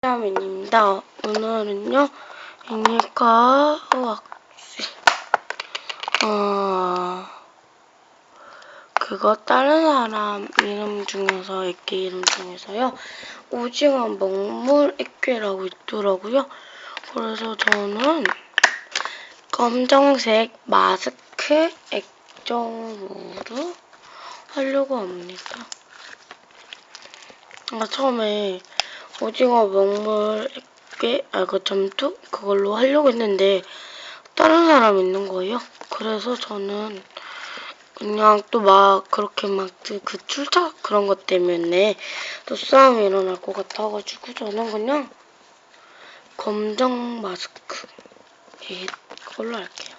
라면입니다. 오늘은요, 애니까 왁시, 어, 그거 다른 사람 이름 중에서, 액괴 이름 중에서요, 오징어 먹물 액괴라고 있더라고요. 그래서 저는 검정색 마스크 액정으로 하려고 합니다. 아, 처음에 오징어 먹물 액괴, 아, 그 점토? 그걸로 하려고 했는데, 다른 사람 있는 거예요. 그래서 저는 그냥 또 막 그렇게 막 그 출처 그런 것 때문에 또 싸움이 일어날 것 같아가지고 저는 그냥 검정 마스크 예, 그걸로 할게요.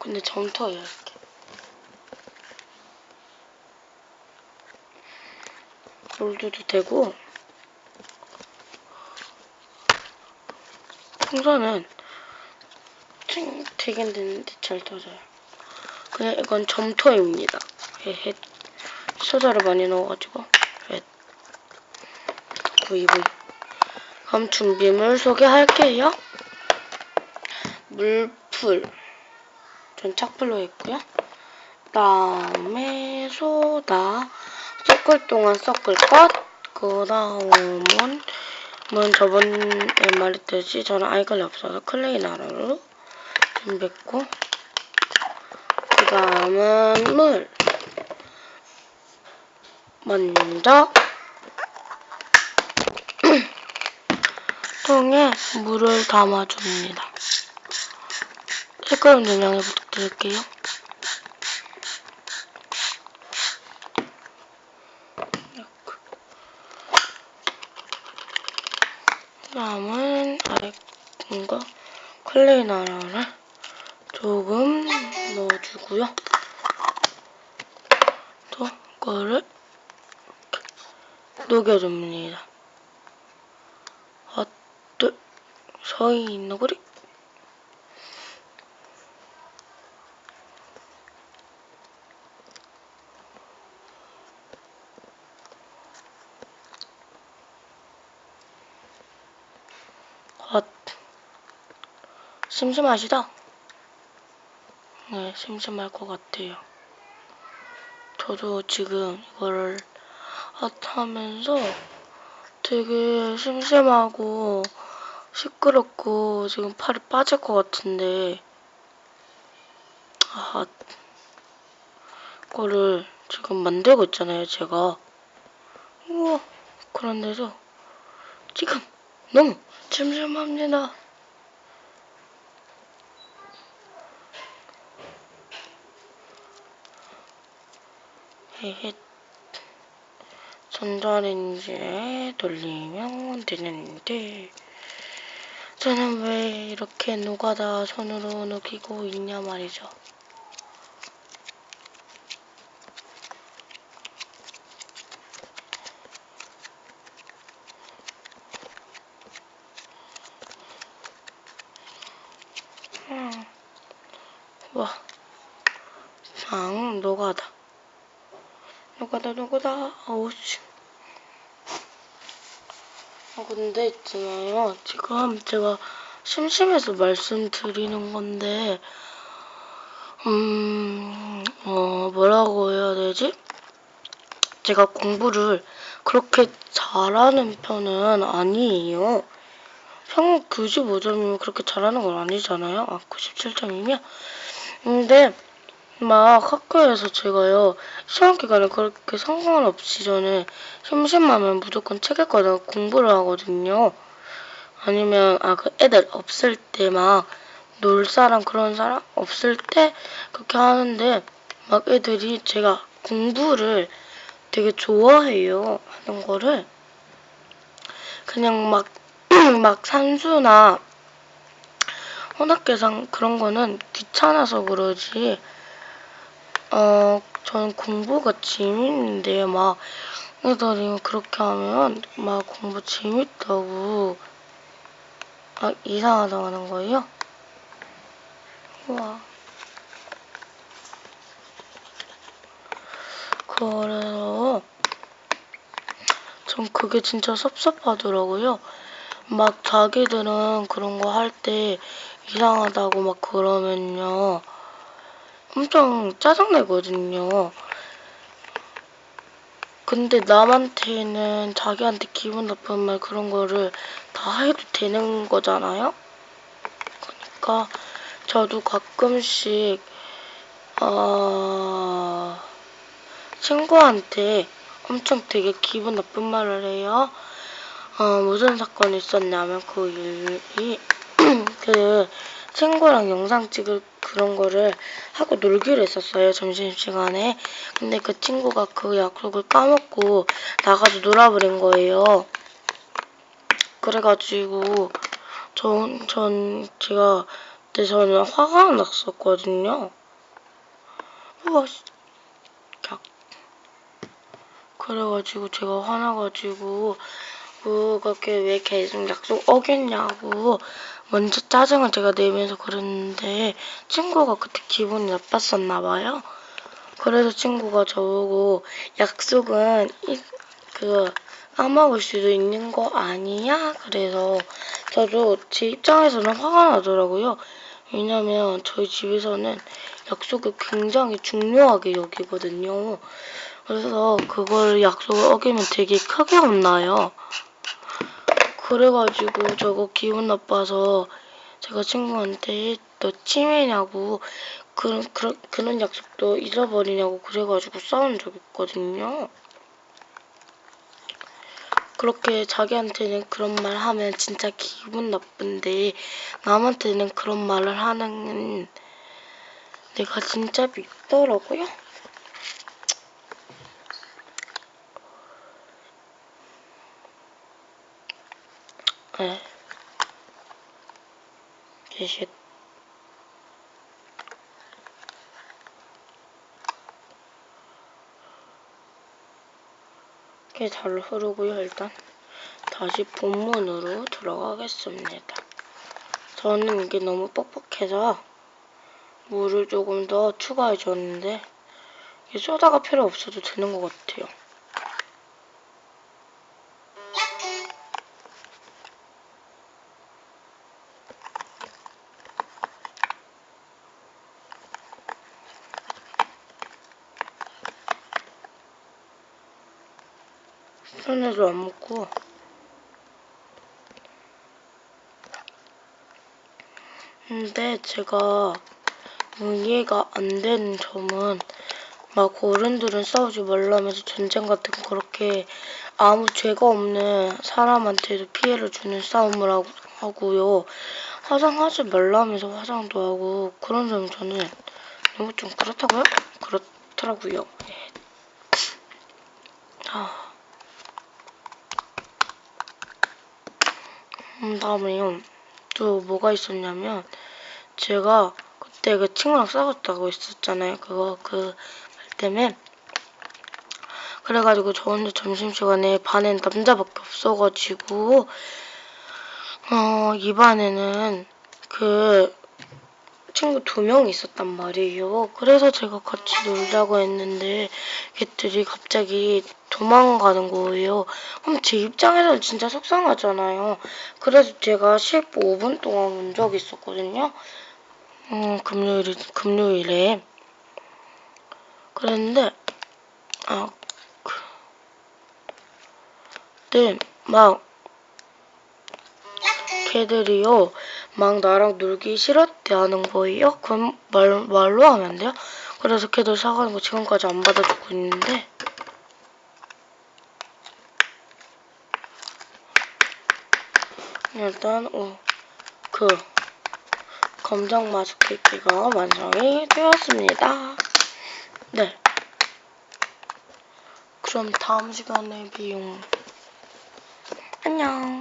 근데 점토예요, 이렇게. 롤드도 되고 풍선은 팅 되긴 되는데 잘 터져요. 그냥 이건 점토입니다. 헤헤. 소다를 많이 넣어가지고 헷. 부이부이. 그럼 준비물 소개할게요. 물풀. 전 착불로 했고요. 그다음에 소다. 섞을 동안 섞을 것. 그 다음은 은 저번에 말했듯이 저는 아이걸이 없어서 클레이 나라로 준비했고 그 다음은 물 먼저 통에 물을 담아줍니다. 색깔 좀 양해 부탁드릴게요. 다음은 아래 거 클레이 나라를 조금 넣어주고요. 또 이거를 녹여줍니다. 헛둘 서이 너구리 헛 심심하시다? 네, 심심할 것 같아요. 저도 지금 이거를 하면서 되게 심심하고 시끄럽고 지금 팔이 빠질 것 같은데 아, 이거를 지금 만들고 있잖아요, 제가. 우와, 그런데도 지금 너무 심심합니다. 헤헤. 전자레인지에 돌리면 되는데 저는 왜 이렇게 노가다 손으로 녹이고 있냐 말이죠. 음. 와, 장 노가다. 노가다 노가다 아우씨. 아 근데 있잖아요. 지금 제가 심심해서 말씀드리는 건데 음, 어, 뭐라고 해야 되지? 제가 공부를 그렇게 잘하는 편은 아니에요. 평균 95점이면 그렇게 잘하는 건 아니잖아요. 아, 97점이면. 근데 막 학교에서 제가요 시험 기간에 그렇게 상관 없이 저는 심심하면 무조건 책 읽거나 공부를 하거든요. 아니면 아 그 애들 없을 때 막 놀 사람 그런 사람 없을 때 그렇게 하는데 막 애들이 제가 공부를 되게 좋아해요 하는 거를 그냥 막 막 산수나 혼합계산 그런 거는 귀찮아서 그러지 어, 저는 공부가 재밌는데, 막, 애들이 그렇게 하면, 막, 공부 재밌다고, 막, 이상하다고 하는 거예요. 우와. 그래서, 전 그게 진짜 섭섭하더라고요. 막 자기들은 그런 거 할 때 이상하다고 막 그러면요. 엄청 짜증내거든요. 근데 남한테는 자기한테 기분 나쁜 말 그런 거를 다 해도 되는 거잖아요? 그러니까 저도 가끔씩 어 친구한테 엄청 되게 기분 나쁜 말을 해요. 어 무슨 사건이 있었냐면 그 일이 그 친구랑 영상 찍을 그런 거를 하고 놀기로 했었어요 점심시간에. 근데 그 친구가 그 약속을 까먹고 나가서 놀아버린 거예요. 그래가지고 전, 전 제가 그때 저는 화가 났었거든요. 우와. 그래가지고 제가 화나가지고 그렇게 왜 계속 약속 어겼냐고 먼저 짜증을 제가 내면서 그랬는데 친구가 그때 기분이 나빴었나 봐요. 그래서 친구가 저보고 약속은 이- 그 까먹을 수도 있는 거 아니야? 그래서 저도 제 입장에서는 화가 나더라고요. 왜냐면 저희 집에서는 약속을 굉장히 중요하게 여기거든요. 그래서 그걸 약속을 어기면 되게 크게 혼나요. 그래가지고 저거 기분 나빠서 제가 친구한테 너 치매냐고 그런 그런 그런 약속도 잊어버리냐고 그래가지고 싸운 적 있거든요. 그렇게 자기한테는 그런 말 하면 진짜 기분 나쁜데 남한테는 그런 말을 하는 내가 진짜 밉더라고요. 네. 계시 꽤잘 흐르고요, 일단. 다시 본문으로 들어가겠습니다. 저는 이게 너무 뻑뻑해서 물을 조금 더 추가해 줬는데 이게 소다가 필요 없어도 되는 것 같아요. 손에도 안 묻고 근데 제가 이해가 안 되는 점은 막 어른들은 싸우지 말라면서 전쟁 같은 거 그렇게 아무 죄가 없는 사람한테도 피해를 주는 싸움을 하고, 하고요. 화장하지 말라면서 화장도 하고 그런 점이 저는 너무 좀 그렇다고요? 그렇더라고요. 예. 아. 음, 다음에요. 또 뭐가 있었냐면 제가 그때 그 친구랑 싸웠다고 했었잖아요. 그거 그 말 때문에 그래가지고 저 혼자 점심시간에 반엔 남자밖에 없어가지고 어, 이 반에는 그 친구 두 명이 있었단 말이에요. 그래서 제가 같이 놀자고 했는데 걔들이 갑자기 도망가는 거예요. 그럼 제 입장에서는 진짜 속상하잖아요. 그래서 제가 15분 동안 온 적이 있었거든요. 음, 금요일, 금요일에. 그랬는데, 아, 그, 그때 막 걔들이요, 막 나랑 놀기 싫었대 하는 거예요. 그럼 말, 말로 하면 안 돼요? 그래서 걔들 사가는 거 지금까지 안 받아주고 있는데, 일단, 어, 그, 검정 마스크기가 완성이 되었습니다. 네. 그럼 다음 시간에 비용. 안녕.